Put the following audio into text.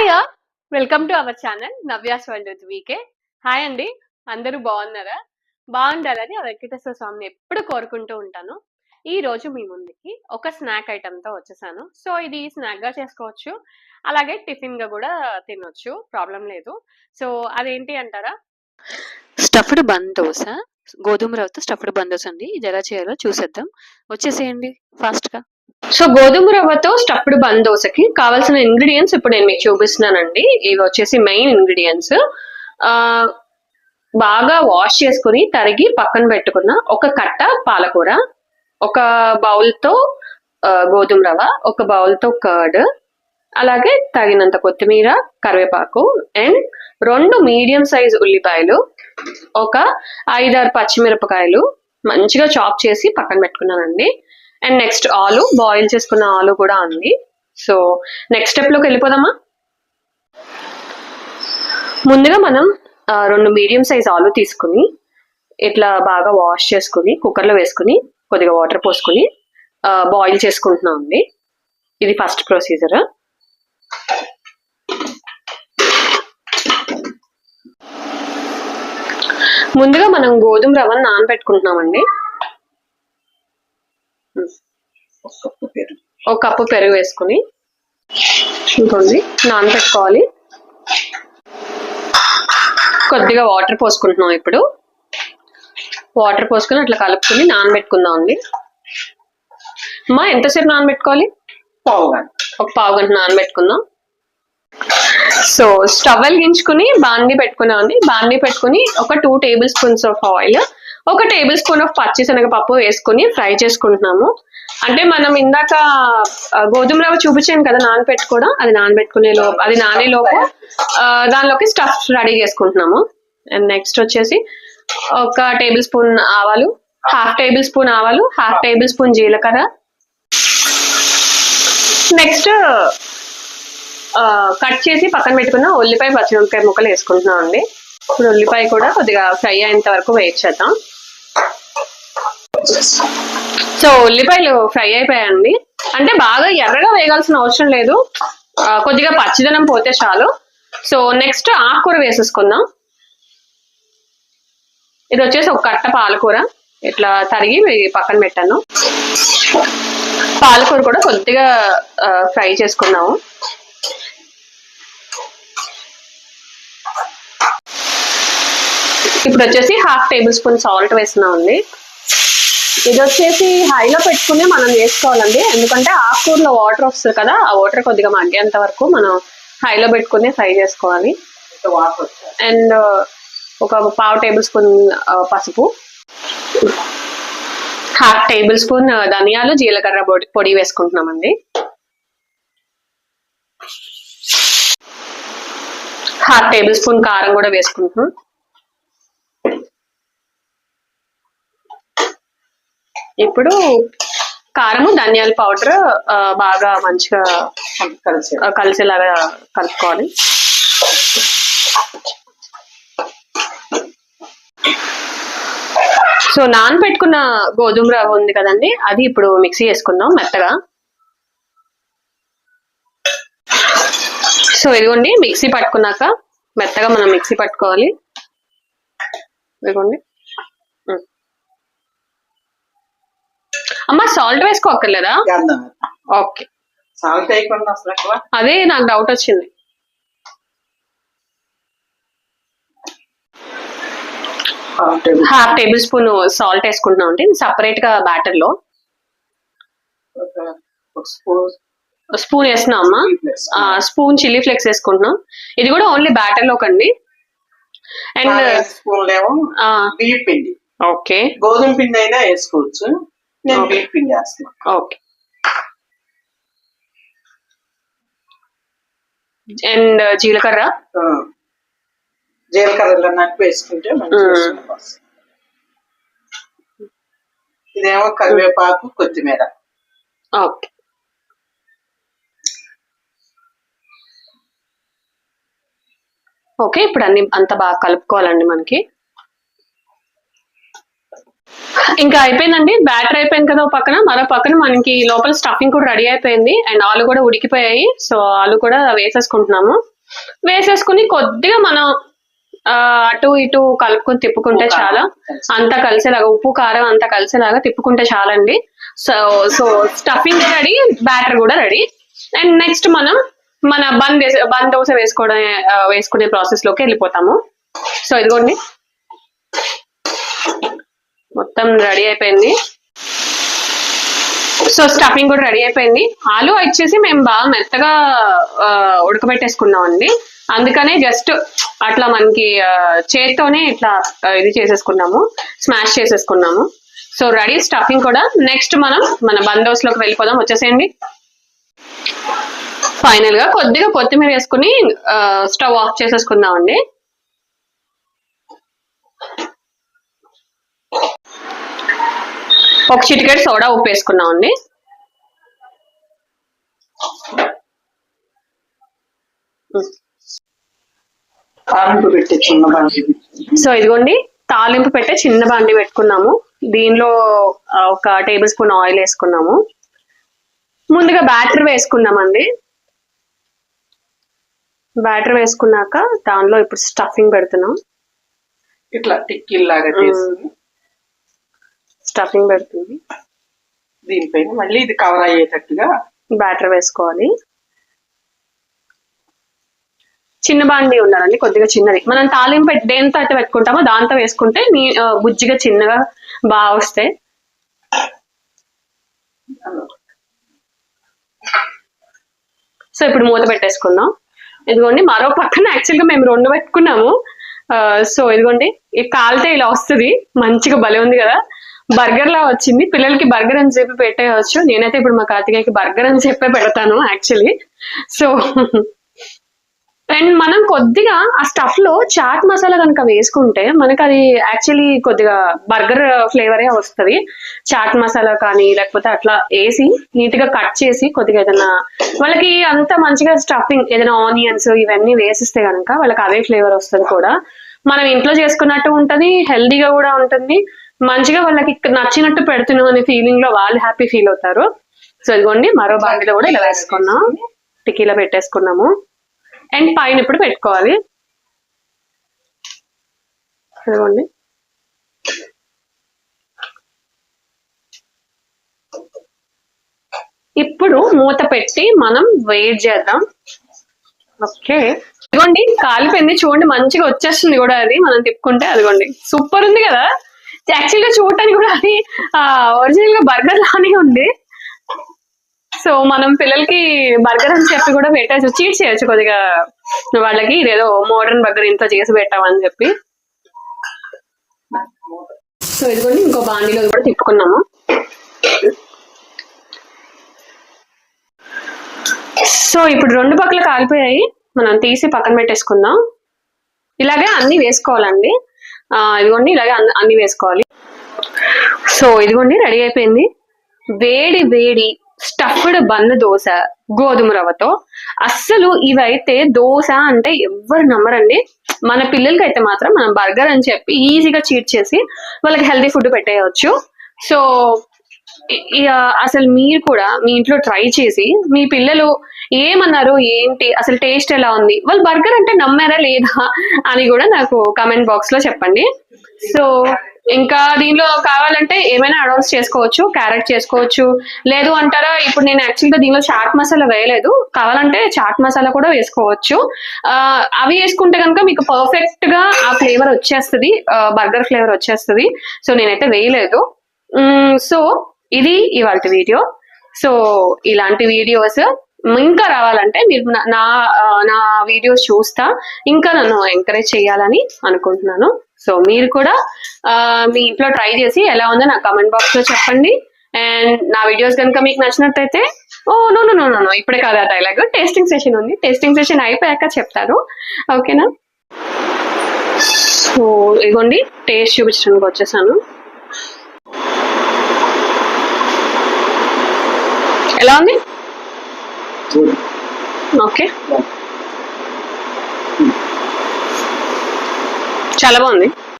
Hi welcome to our channel Navya's world with VK hi అండి అందరూ బాగున్నారా? బాగుండాలని ఆ వెంకటేశ్వర స్వామిని ఎప్పుడు కోరుకుంటూ ఉంటాను. ఈ రోజు మీ ముందుకి ఒక స్నాక్ ఐటెంతో వచ్చేసాను. సో ఇది స్నాక్గా చేసుకోవచ్చు. అలాగే టిఫిన్గా కూడా తినొచ్చు. ప్రాబ్లం లేదు. సో అదేంటి అంటారా? Stuffed bun dosa. గోధుమ రవ్వతో స్టఫ్డ్ బన్ దోశ అండి. ఇది ఎలా చేయాలో చూసేద్దాం. వచ్చేసేయండి. ఫాస్ట్గా. సో గోధుమ రవ్వతో స్టఫ్డ్ బన్ దోశకి కావాల్సిన ఇంగ్రీడియంట్స్ ఇప్పుడు నేను మీకు చూపిస్తున్నానండి. ఇవి వచ్చేసి మెయిన్ ఇంగ్రీడియంట్స్ బాగా వాష్ చేసుకుని తరిగి పక్కన పెట్టుకున్న ఒక కట్ట పాలకూర ఒక బౌల్తో గోధుమ రవ్వ ఒక బౌల్తో కర్డ్ అలాగే తగినంత కొత్తిమీర కరివేపాకు అండ్ రెండు మీడియం సైజ్ ఉల్లిపాయలు ఒక ఐదారు పచ్చిమిరపకాయలు మంచిగా చాప్ చేసి పక్కన పెట్టుకున్నానండి. అండ్ నెక్స్ట్ ఆలు బాయిల్ చేసుకున్న ఆలు కూడా ఉంది. సో నెక్స్ట్ స్టెప్లోకి వెళ్ళిపోదామా? ముందుగా మనం రెండు మీడియం సైజ్ ఆలు తీసుకుని ఇట్లా బాగా వాష్ చేసుకుని కుక్కర్లో వేసుకుని కొద్దిగా వాటర్ పోసుకుని బాయిల్ చేసుకుంటున్నాం అండి. ఇది ఫస్ట్ ప్రొసీజర్ ముందుగా మనం గోధుమ రవ్వను నానబెట్టుకుంటున్నామండి. ఒక కప్పు పెరుగు వేసుకుని ఇంకోండి నానబెట్టుకోవాలి. కొద్దిగా వాటర్ పోసుకుంటున్నాం ఇప్పుడు. వాటర్ పోసుకుని అట్లా కలుపుకుని నానబెట్టుకుందాం అండి. అమ్మా ఎంతసేపు నానబెట్టుకోవాలి? పావు గంట ఒక పావు గంట నానబెట్టుకుందాం. సో స్టవ్ వెలిగించుకుని బాండి పెట్టుకున్నామండి. బాండి పెట్టుకుని ఒక two table spoons of oil ఒక టేబుల్ స్పూన్ ఆఫ్ పచ్చిశనగపప్పు వేసుకుని ఫ్రై చేసుకుంటున్నాము. అంటే మనం ఇందాక గోధుమ రవ్వ చూపించాను కదా నానబెట్టుకోవడం అది నానబెట్టుకునే లోపు అది నానే లోపు దానిలోకి స్టఫ్ రెడీ చేసుకుంటున్నాము. అండ్ నెక్స్ట్ వచ్చేసి ఒక టేబుల్ స్పూన్ ఆవాలు హాఫ్ టేబుల్ స్పూన్ ఆవాలు హాఫ్ టేబుల్ స్పూన్ జీలకర్ర. నెక్స్ట్ కట్ చేసి పక్కన పెట్టుకున్న ఉల్లిపాయ పచ్చిమిరపకాయ ముక్కలు వేసుకుంటున్నాం అండి ఇప్పుడు ఉల్లిపాయ కూడా కొద్దిగా ఫ్రై అయ్యేంత వరకు వెయిట్ చేద్దాం సో ఉల్లిపాయలు ఫ్రై అయిపోయాయండి. అంటే బాగా ఎర్రగా వేయాల్సిన అవసరం లేదు. కొద్దిగా పచ్చిదనం పోతే చాలు. సో నెక్స్ట్ ఆకుకూర వేసేసుకుందాం. ఇది వచ్చేసి ఒక కట్ట పాలకూర. ఇట్లా తరిగి పక్కన పెట్టాను. పాలకూర కూడా కొద్దిగా ఫ్రై చేసుకున్నాము ఇప్పుడు వచ్చేసి హాఫ్ టేబుల్ స్పూన్ సాల్ట్ వేసినామండి అండి. ఇది వచ్చేసి హైలో పెట్టుకుని మనం వేసుకోవాలండి. ఎందుకంటే ఆకుకూరలో వాటర్ వస్తుంది కదా ఆ వాటర్ కొద్దిగా మగ్గేంత వరకు మనం హైలో పెట్టుకుని ఫ్రై చేసుకోవాలి. అండ్ ఒక పావు టేబుల్ స్పూన్ పసుపు. హాఫ్ టేబుల్ స్పూన్ ధనియాలు జీలకర్ర పొడి పొడి వేసుకుంటున్నామండి. హాఫ్ టేబుల్ స్పూన్ కారం కూడా వేసుకుంటున్నాం. ఇప్పుడు కారము ధనియాల పౌడర్ బాగా మంచిగా కలిసి కలిసేలాగా కలుపుకోవాలి. సో నానబెట్టుకున్న గోధుమ రవ్వ ఉంది కదండి అది ఇప్పుడు మిక్సీ చేసుకుందాం మెత్తగా. సో ఇదిగోండి మిక్సీ పట్టుకున్నాక మెత్తగా మనం మిక్సీ పట్టుకోవాలి. ఇదిగోండి. అమ్మా సాల్ట్ వేసుకోక్కర్లేదా? ఓకే. సాల్ట్ వేయకుండా అసలు అదే నాకు డౌట్ వచ్చింది. హాఫ్ టేబుల్ స్పూన్ సాల్ట్ వేసుకుంటున్నాం అండి సపరేట్గా బ్యాటర్లో. స్పూన్ స్పూన్ వేస్తున్నాం అమ్మా. స్పూన్ చిల్లీ ఫ్లేక్స్ వేసుకుంటున్నాం. ఇది కూడా ఓన్లీ బ్యాటర్ లోకండి అండ్. స్పూన్లు ఏమో బియ్య పిండి. ఓకే. గోధుమ పిండి అయినా వేసుకోవచ్చు. నేను పిండి వేస్తున్నా ఓకే. అండ్ జీలకర్ర. జీలకర్రలో నట్టు వేసుకుంటే. ఇదేమో కరివేపాకు కొత్తిమీర. ఓకే. ఓకే ఇప్పుడు అన్ని అంత బాగా కలుపుకోవాలండి మనకి. ఇంకా అయిపోయిందండి. బ్యాటర్ అయిపోయింది కదా పక్కన. మరో పక్కన మనకి లోపల స్టఫింగ్ కూడా రెడీ అయిపోయింది. అండ్ ఆలు కూడా ఉడికిపోయాయి. సో ఆలు కూడా వేసేసుకుంటున్నాము. వేసేసుకుని కొద్దిగా మనం అటు ఇటు కలుపుకొని తిప్పుకుంటే చాలా. అంతా కలిసేలాగా ఉప్పు కారం అంతా కలిసేలాగా తిప్పుకుంటే చాలండి. So so stuffing ready batter కూడా రెడీ. అండ్ నెక్స్ట్ మనం మన బంద్ వేసే- బంద్ దోశ వేసుకోవడం వేసుకునే ప్రాసెస్లోకి వెళ్ళిపోతాము. సో ఇదిగోండి. మొత్తం రెడీ అయిపోయింది. సో స్టఫింగ్ కూడా రెడీ అయిపోయింది. ఆలు వచ్చేసి మేము బాగా మెత్తగా ఉడకబెట్టేసుకున్నాం అండి అందుకనే జస్ట్ అట్లా మనకి చేత్తోనే ఇట్లా ఇది చేసేసుకున్నాము. స్మాష్ చేసేసుకున్నాము. సో రెడీ స్టఫింగ్ కూడా. నెక్స్ట్ మనం మన బందోస్లోకి వెళ్ళిపోదాం. వచ్చేసేయండి. ఫైనల్గా కొద్దిగా కొత్తిమీర వేసుకుని స్టవ్ ఆఫ్ చేసేసుకుందాం అండి ఒక చిటికెట్ సోడా ఉప్పు వేసుకున్నాం అండి సో ఇదిగోండి తాలింపు పెట్టే చిన్న బండి పెట్టుకున్నాము. దీనిలో ఒక టేబుల్ స్పూన్ ఆయిల్ వేసుకున్నాము. ముందుగా బ్యాటర్ వేసుకున్నామండి బ్యాటర్ వేసుకున్నాక దానిలో ఇప్పుడు స్టఫింగ్ పెడుతున్నాం. ఇట్లా టిక్కీల్ లాగా చేసి స్టఫింగ్ పెడుతుంది. దీనిపైన మళ్ళీ ఇది కవర్ అయ్యేటట్టుగా బ్యాటర్ వేసుకోవాలి. చిన్న బాండి ఉండాలండి కొద్దిగా చిన్నది. మనం తాలింపు పెట్టి దేంతో అయితే పెట్టుకుంటామో దాంతో వేసుకుంటే నీ బుజ్జిగా చిన్నగా బాగా వస్తాయి. సో ఇప్పుడు మూత పెట్టేసుకుందాం. ఇదిగోండి మరో పక్కన యాక్చువల్గా మేము రెండు పెట్టుకున్నాము. సో ఇదిగోండి ఈ కాలితే ఇలా వస్తుంది. మంచిగా భలే ఉంది కదా. బర్గర్ లా వచ్చింది. పిల్లలకి బర్గర్ అని చెప్పి పెట్టేయచ్చు. నేనైతే ఇప్పుడు మా కార్తికేయకి బర్గర్ అని చెప్పే పెడతాను యాక్చువల్లీ సో అండ్ మనం కొద్దిగా ఆ స్టఫ్లో చాట్ మసాలా కనుక వేసుకుంటే మనకి అది యాక్చువల్లీ కొద్దిగా బర్గర్ ఫ్లేవరే వస్తుంది. చాట్ మసాలా కానీ లేకపోతే అట్లా వేసి నీట్గా కట్ చేసి కొద్దిగా ఏదైనా వాళ్ళకి అంత మంచిగా స్టఫింగ్ ఏదైనా ఆనియన్స్ ఇవన్నీ వేసిస్తే కనుక వాళ్ళకి అవే ఫ్లేవర్ వస్తుంది కూడా. మనం ఇంట్లో చేసుకున్నట్టు ఉంటుంది హెల్దీగా కూడా ఉంటుంది. మంచిగా వాళ్ళకి నచ్చినట్టు పెడుతున్నాం అనే ఫీలింగ్లో వాళ్ళు హ్యాపీ ఫీల్ అవుతారు. సో ఇదిగోండి మరో బాండిలో కూడా ఇలా వేసుకున్నాం. టిక్కీలో పెట్టేసుకున్నాము. అండ్ పైన ఇప్పుడు పెట్టుకోవాలి. ఇదిగోండి. ఇప్పుడు మూత పెట్టి మనం వెయిట్ చేద్దాం. ఓకే. ఇదిగోండి కాలిపోయింది చూడండి మంచిగా వచ్చేస్తుంది కూడా అది. మనం తిప్పుకుంటే అదిగోండి. సూపర్ ఉంది కదా? యాక్చువల్గా చూడటానికి కూడా అది ఒరిజినల్గా బర్గర్ లానే ఉంది. సో మనం పిల్లలకి బర్గర్ అని చెప్పి కూడా పెట్టచ్చు చీట్ చేయొచ్చు కొద్దిగా వాళ్ళకి. ఇదేదో మోడర్న్ బర్గర్ ఇంట్లో చేసి పెట్టామని చెప్పి. సో ఇదిగోండి ఇంకో బాండీలో కూడా తిప్పుకున్నాము. సో ఇప్పుడు రెండు పక్కల కాలిపోయాయి. మనం తీసి పక్కన పెట్టేసుకుందాం. ఇలాగే అన్ని వేసుకోవాలండి. ఇదిగోండి ఇలాగే అన్ని- వేసుకోవాలి. సో ఇదిగోండి రెడీ అయిపోయింది. వేడి వేడి స్టఫ్డ్ బన్ దోశ గోధుమ రవ్వతో. అస్సలు ఇవైతే దోశ అంటే ఎవ్వరు నమ్మరండి. మన పిల్లలకి అయితే మాత్రం మనం బర్గర్ అని చెప్పి ఈజీగా చీట్ చేసి వాళ్ళకి హెల్తీ ఫుడ్ పెట్టేయచ్చు. సో అసలు మీరు కూడా మీ ఇంట్లో ట్రై చేసి మీ పిల్లలు ఏమన్నారు ఏంటి అసలు టేస్ట్ ఎలా ఉంది? వాళ్ళు బర్గర్ అంటే నమ్మారా లేదా అని కూడా నాకు కామెంట్ బాక్స్లో చెప్పండి. సో ఇంకా దీనిలో కావాలంటే ఏమైనా అడౌన్స్ చేసుకోవచ్చు క్యారెట్ చేసుకోవచ్చు. లేదు అంటారా ఇప్పుడు నేను యాక్చువల్గా దీనిలో చాట్ మసాలా వేయలేదు. కావాలంటే చాట్ మసాలా కూడా వేసుకోవచ్చు. అవి వేసుకుంటే కనుక మీకు పర్ఫెక్ట్గా ఆ ఫ్లేవర్ వచ్చేస్తుంది. బర్గర్ ఫ్లేవర్ వచ్చేస్తుంది. సో నేనైతే వేయలేదు. సో ఇది ఇవాళ వీడియో. సో ఇలాంటి వీడియోస్ ఇంకా రావాలంటే మీరు నా- నా వీడియోస్ చూస్తా. ఇంకా నన్ను ఎంకరేజ్ చేయాలని అనుకుంటున్నాను. సో మీరు కూడా మీ ఇంట్లో ట్రై చేసి ఎలా ఉందో నా కమెంట్ బాక్స్లో చెప్పండి. అండ్ నా వీడియోస్ కనుక మీకు నచ్చినట్టయితే oh no no no no ఇప్పుడే కాదు ఆ డైలాగ్ టేస్టింగ్ సెషన్ ఉంది. టేస్టింగ్ సెషన్ అయిపోయాక చెప్తారు. ఓకేనా సో ఇదిగోండి టేస్ట్ చూపించడానికి వచ్చేసాను. ఎలా ఉంది? ఓకే. చాలా బాగుంది.